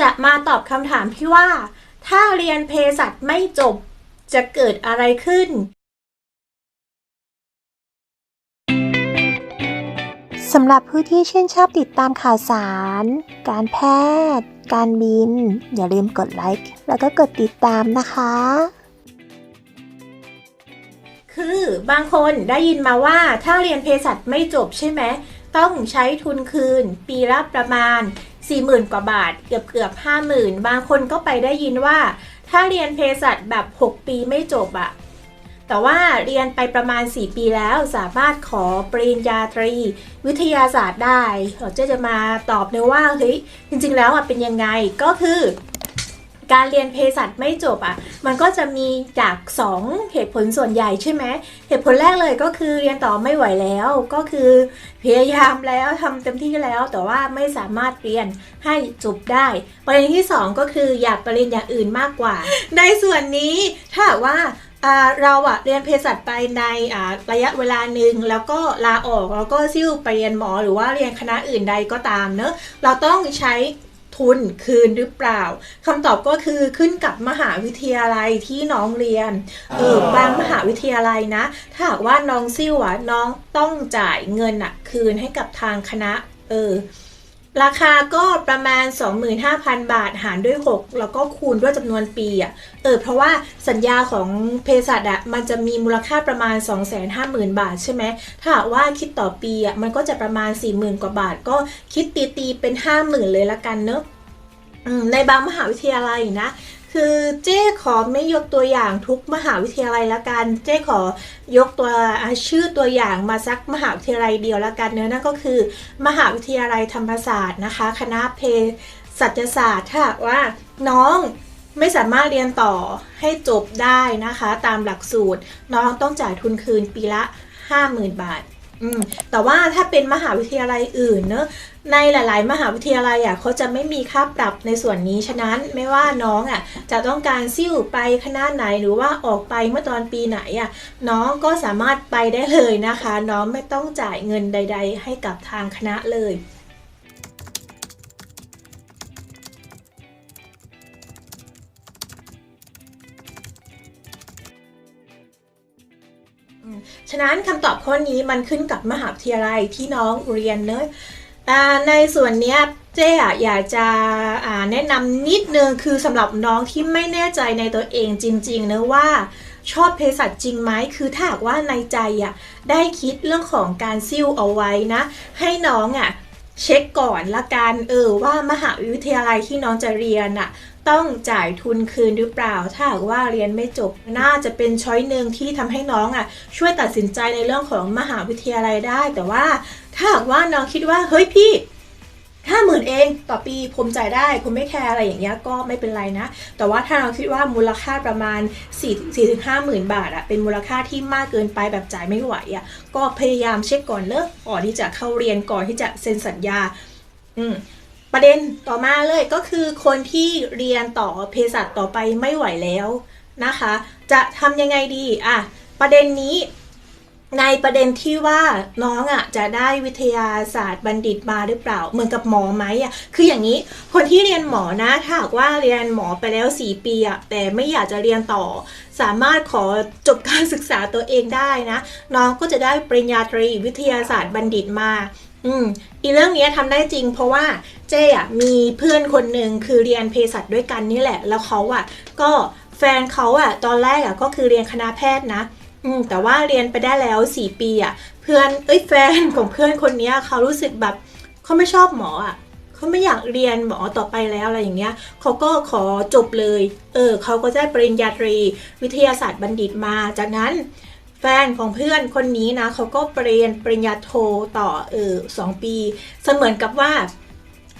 จะมาตอบคำถามที่ว่า ถ้าเรียนเภสัชไม่จบจะเกิดอะไรขึ้นสำหรับผู้ที่ชื่นชอบติดตามข่าวสาร การแพทย์ การบิน อย่าลืมกดไลค์แล้วก็กดติดตามนะคะ คือบางคนได้ยินมาว่าถ้าเรียนเภสัชไม่จบใช่ไหม ต้องใช้ทุนคืน ปีละประมาณ 40,000 กว่าบาท เกือบเกือบ50,000 บางคนก็ไปได้ยินว่า ถ้าเรียนเภสัชแบบ 6 ปีไม่จบอะแต่ว่าเรียนไปประมาณ 4 ปีแล้วสามารถขอปริญญาตรี วิทยาศาสตร์ได้เราจะจะมาตอบเลยว่าเฮ้ยจริง ๆ แล้วอะเป็นยังไงก็คือ การเรียนเภสัชไม่จบอะ มันก็จะมีจาก 2 เหตุผลส่วนใหญ่ใช่ไหมเหตุผลแรกเลยก็คือเรียนต่อไม่ไหวแล้ว ก็คือพยายามแล้วทำเต็มที่แล้วแต่ว่าไม่สามารถเรียนให้จบได้ ประเด็นที่ 2 ก็คืออยากไปเรียนอย่างอื่นมากกว่า ในส่วนนี้ถ้าว่าเราอะเรียนเภสัชไปในระยะเวลาหนึ่งแล้วก็ลาออกแล้วก็ซิ่วไปเรียนหมอหรือว่าเรียนคณะอื่นใดก็ตามเนอะเราต้องใช้ ทุนคืนหรือเปล่าคำตอบก็คือขึ้นกับมหาวิทยาลัยที่น้องเรียนเออบางมหาวิทยาลัยนะ ถ้าหากว่าน้องซิ่วอะน้องต้องจ่ายเงินอะคืนให้กับทางคณะ เออ ราคาก็ประมาณ 25,000 บาทหารด้วย 6 แล้วก็คูณด้วยจำนวนปีอะเออเพราะว่าสัญญาของเภสัชอะมันจะมีมูลค่าประมาณ 250,000 บาทใช่ไหมถ้าว่าคิดต่อปีอะมันก็จะประมาณ 40,000 กว่าบาท ก็คิดตีตีๆเป็น 50,000 เลยละกันเนอะในบางมหาวิทยาลัยนะ คือเจ้ขอไม่ยกตัวอย่างทุกมหาวิทยาลัยละกัน เจ้ขอยกตัวชื่อตัวอย่างมาสักมหาวิทยาลัยเดียวละกันเนื้อนั่นก็คือ มหาวิทยาลัยธรรมศาสตร์นะคะ คณะเภสัชศาสตร์ถ้าว่าน้องไม่สามารถเรียนต่อให้จบได้นะคะ ตามหลักสูตร น้องต้องจ่ายทุนคืนปีละ 50,000 บาท อืมแต่ว่าถ้าเป็นมหาวิทยาลัยอื่นเนอะในหลาย ๆ มหาวิทยาลัยอะเขาจะไม่มีค่าปรับในส่วนนี้ฉะนั้นไม่ว่าน้องอะจะต้องการซิ่วไปคณะไหนหรือว่าออกไปเมื่อตอนปีไหนอะน้องก็สามารถไปได้เลยนะคะ น้องไม่ต้องจ่ายเงินใด ๆ ให้กับทางคณะเลย ฉะนั้นคำตอบข้อนี้มันขึ้นกับมหาวิทยาลัยที่น้องเรียนเนอะอ่ในส่วนนี้เจ๊อยากจะแนะนำนิดนึงคือสำหรับน้องที่ไม่แน่ใจในตัวเองจริงๆเนอะว่าชอบเภสัชจริงไหมคือถ้าหากว่าในใจอะได้คิดเรื่องของการซิ่วเอาไว้นะ ให้น้องอะเช็คก่อนละกันเออว่ามหาวิทยาลัยที่น้องจะเรียนอะ ต้องจ่ายทุนคืนหรือเปล่า ถ้าหากว่าเรียนไม่จบ น่าจะเป็นช้อยหนึ่งที่ทำให้น้องอะ ช่วยตัดสินใจในเรื่องของมหาวิทยาลัยได้ แต่ว่าถ้าหากว่าน้องคิดว่าเฮ้ยพี่ห้าหมื่นเองต่อปีผมจ่ายได้ผมไม่แคร์อะไรอย่างเงี้ยก็ไม่เป็นไรนะ แต่ว่าถ้าเราคิดว่ามูลค่าประมาณ4 4ถึง5หมื่นบาทอะเป็นมูลค่าที่มากเกินไปแบบจ่ายไม่ไหวอะก็พยายามเช็คก่อนเนอะก่อนที่จะเข้าเรียนก่อนที่จะเซ็นสัญญา อืม ประเด็นต่อมาเลยก็คือคนที่เรียนต่อเภสัชต่อไปไม่ไหวแล้วนะคะ จะทำยังไงดีอะประเด็นนี้ในประเด็นที่ว่าน้องอะจะได้วิทยาศาสตร์บัณฑิตมาหรือเปล่า เหมือนกับหมอไหมอะคืออย่างนี้คนที่เรียนหมอนะถ้าหากว่าเรียนหมอไปแล้ว 4 ปีอะแต่ไม่อยากจะเรียนต่อ สามารถขอจบการศึกษาตัวเองได้นะ น้องก็จะได้ปริญญาตรีวิทยาศาสตร์บัณฑิตมา อืมอีเรื่องนี้ยทำได้จริง เพราะว่าเจ๊อะมีเพื่อนคนหนึ่งคือเรียนเภสัชด้วยกันนี่แหละ แล้วเขาอะก็แฟนเขาอะตอนแรกอะก็คือเรียนคณะแพทย์นะอืมแต่ว่าเรียนไปได้แล้วสี่ปีอะเพื่อนเอ้ยแฟนของเพื่อนคนนี้เขารู้สึกแบบเขาไม่ชอบหมออะเขาไม่อยากเรียนหมอต่อไปแล้วอะไรอย่างเงี้ยเขาก็ขอจบเลย เออเขาก็ได้ปริญญาตรีวิทยาศาสตร์บัณฑิตมาจากนั้น แฟนของเพื่อนคนนี้นะเขาก็เรียนปริญญาโทต่อเออสองปี เสมือนกับว่า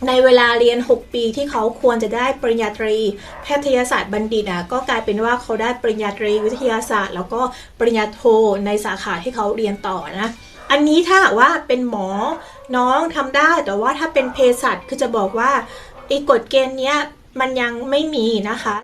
ในเวลาเรียน 6 ปีที่เขาควรจะได้ปริญญาตรี แพทยศาสตร์บัณฑิตอะก็กลายเป็นว่าเขาได้ปริญญาตรีวิทยาศาสตร์ แล้วก็ปริญญาโทในสาขาที่เขาเรียนต่อนะ อันนี้ถ้าว่าเป็นหมอน้องทำได้ แต่ว่าถ้าเป็นเภสัชคือจะบอกว่าไอ้กฎเกณฑ์เนี้ยมันยังไม่มีนะคะ